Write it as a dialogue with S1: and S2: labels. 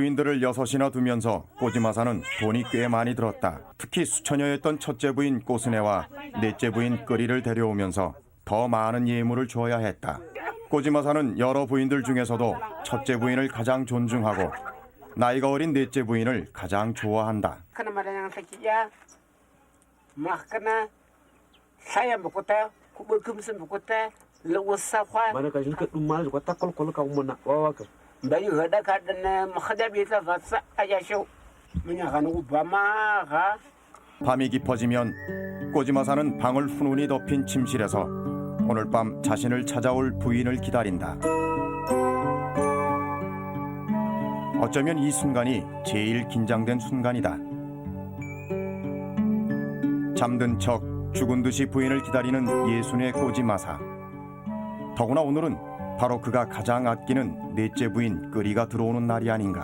S1: 부인들을 여섯이나 두면서 꼬지마사는 돈이 꽤 많이 들었다. 특히 수처녀였던 첫째 부인 꼬스네와 넷째 부인 끄리를 데려오면서 더 많은 예물을 주어야 했다. 꼬지마사는 여러 부인들 중에서도 첫째 부인을 가장 존중하고 나이가 어린 넷째 부인을 가장 좋아한다.
S2: Bi ta fasa ayashu munya kanu bama ha
S1: 밤이 깊어지면 꼬지마사는 방을 훈훈히 덮인 침실에서 오늘 밤 자신을 찾아올 부인을 기다린다. 어쩌면 이 순간이 제일 긴장된 순간이다. 잠든 척 죽은 듯이 부인을 기다리는 예순의 꼬지마사. 더구나 오늘은 바로 그가 가장 아끼는 넷째 부인 끄리가 들어오는 날이 아닌가.